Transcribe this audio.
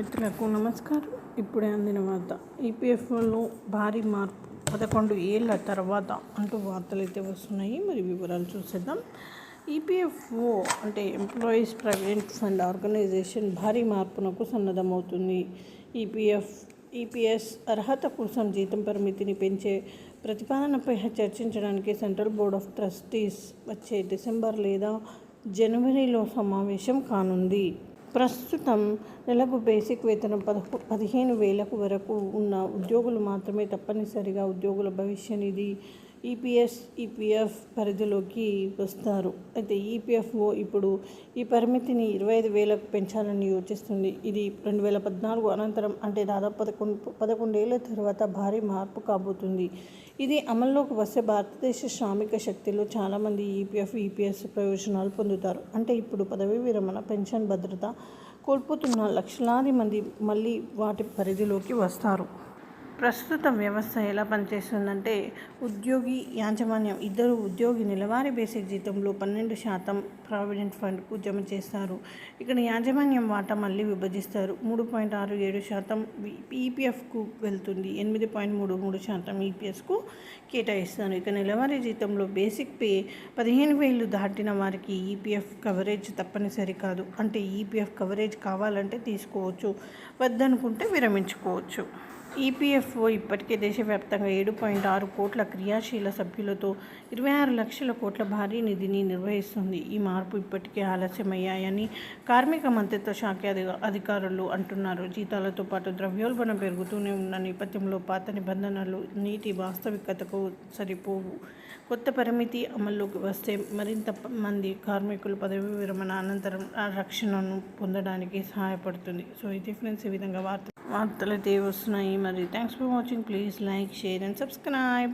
మిత్రులకు నమస్కారం. ఇప్పుడే అందిన వార్త. ఈపీఎఫ్ఓలో భారీ మార్పు. పదకొండు ఏళ్ళ తర్వాత అంటూ వార్తలు అయితే వస్తున్నాయి. మరి వివరాలు చూసేద్దాం. ఈపీఎఫ్ఓ అంటే ఎంప్లాయీస్ ప్రైవేట్ ఫండ్ ఆర్గనైజేషన్ భారీ మార్పునకు సన్నద్ధమవుతుంది. ఈపీఎఫ్ ఈపీఎస్ అర్హత కోసం జీతం పరిమితిని పెంచే ప్రతిపాదనపై చర్చించడానికి సెంట్రల్ బోర్డ్ ఆఫ్ ట్రస్టీస్ వచ్చే డిసెంబర్ లేదా జనవరిలో సమావేశం కానుంది. ప్రస్తుతం నెలకు బేసిక్ వేతనం పదహ పదిహేను వేలకు వరకు ఉన్న ఉద్యోగులు మాత్రమే తప్పనిసరిగా ఉద్యోగుల భవిష్య నిధి ఈపీఎస్ ఈపీఎఫ్ పరిధిలోకి వస్తారు. అయితే ఈపీఎఫ్ఓ ఇప్పుడు ఈ పరిమితిని ఇరవై ఐదు వేలకు పెంచాలని యోచిస్తుంది. ఇది రెండు వేల పద్నాలుగు అనంతరం అంటే దాదాపు పదకొండు పదకొండేళ్ళ తర్వాత భారీ మార్పు కాబోతుంది. ఇది అమల్లోకి వస్తే భారతదేశ శ్రామిక శక్తిలో చాలామంది ఈపీఎఫ్ ఈపీఎస్ ప్రయోజనాలు పొందుతారు. అంటే ఇప్పుడు పదవీ విరమణ పెన్షన్ భద్రత కోల్పోతున్న లక్షలాది మంది మళ్ళీ వాటి పరిధిలోకి వస్తారు. ప్రస్తుత వ్యవస్థ ఎలా పనిచేస్తుందంటే ఉద్యోగి యాజమాన్యం ఇద్దరు ఉద్యోగి నెలవారీ బేసిక్ జీతంలో పన్నెండు శాతం ప్రావిడెంట్ ఫండ్కు జమ చేస్తారు. ఇక్కడ యాజమాన్యం వాటా మళ్ళీ విభజిస్తారు. మూడు పాయింట్ ఆరు ఏడు శాతం ఈపీఎఫ్కు వెళ్తుంది. ఎనిమిది పాయింట్ మూడు మూడు శాతం ఈపీఎస్కు కేటాయిస్తారు. ఇక నెలవారీ జీతంలో బేసిక్ పే పదిహేను వేలు దాటిన వారికి ఈపీఎఫ్ కవరేజ్ తప్పనిసరి కాదు. అంటే ఈపీఎఫ్ కవరేజ్ కావాలంటే తీసుకోవచ్చు. వద్దనుకుంటే విరమించుకోవచ్చు. ఈపీఎఫ్ఓ ఇప్పటికే దేశవ్యాప్తంగా ఏడు పాయింట్ ఆరు కోట్ల క్రియాశీల సభ్యులతో ఇరవై ఆరు లక్షల కోట్ల భారీ నిధిని నిర్వహిస్తుంది. ఈ మార్పు ఇప్పటికే ఆలస్యమయ్యాయని కార్మిక మంత్రిత్వ శాఖ అధికారులు అంటున్నారు. జీతాలతో పాటు ద్రవ్యోల్బణం పెరుగుతూనే ఉన్న నేపథ్యంలో పాత నిబంధనలు నీటి వాస్తవికతకు సరిపోవు. కొత్త పరిమితి అమల్లోకి వస్తే మరింత మంది కార్మికులు పదవి విరమణ అనంతరం ఆ రక్షణను పొందడానికి సహాయపడుతుంది. సో ఇది ఫ్రెండ్స్ ఈ విధంగా వార్త వార్తలు అయితే వస్తున్నాయి మరి thanks for watching please like share and subscribe